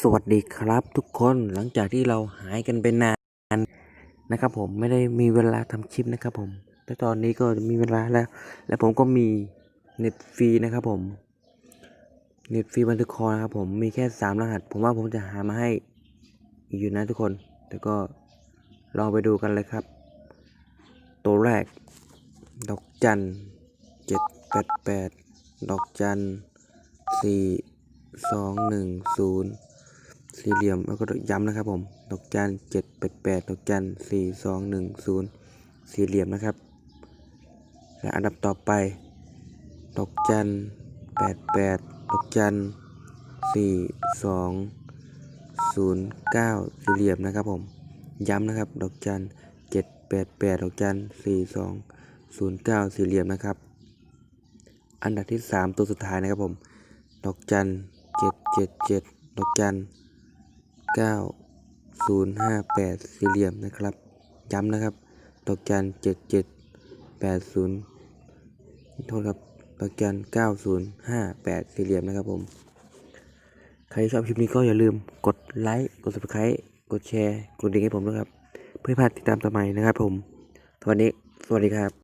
สวัสดีครับทุกคนหลังจากที่เราหายกันไปนานนะครับผมไม่ได้มีเวลาทำคลิปนะครับผม แต่ตอนนี้ก็มีเวลาแล้ว และผมก็มีเน็ตฟรีนะครับผมเน็ตฟรีบันทึกคอนะครับผมมีแค่สามรหัส ผมว่าผมจะหามาให้อยู่นะทุกคน แต่ก็ลองไปดูกันเลยครับ ตัวแรก ดอกจันเจ็ดแปดแปดดอกจันสี่สองหนึ่งศูนย์ สี่เหลี่ยมแล้วก็ย้ำนะครับผมดอกจันเจ็ดแปดแปดดอกจันสี่สองหนึ่งศูนย์สี่เหลี่ยมนะครับ และอันดับต่อไป ดอกจันแปดแปดดอกจันสี่สองศูนย์เก้าสี่เหลี่ยมนะครับผมย้ำนะครับ ดอกจันเจ็ดแปดแปดดอกจันสี่สองศูนย์เก้าสี่เหลี่ยมนะครับ อันดับที่สามตัวสุดท้ายนะครับผม ดอกจันเจ็ดเจ็ดเจ็ดดอกจัน เก้าศูนย์ห้าแปดสี่เหลี่ยมนะครับ ย้ำนะครับ ดอกจันเจ็ดเจ็ดแปดศูนย์โทษครับดอกจันเก้าศูนย์ห้าแปดสี่เหลี่ยมนะครับผม ใครชอบคลิปนี้ก็อย่าลืมกดไลค์ กด subscribe กดแชร์ กดดิ่งให้ผมด้วยครับ เพื่อพลาดติดตามต่อใหม่นะครับผม สวัสดี สวัสดีครับ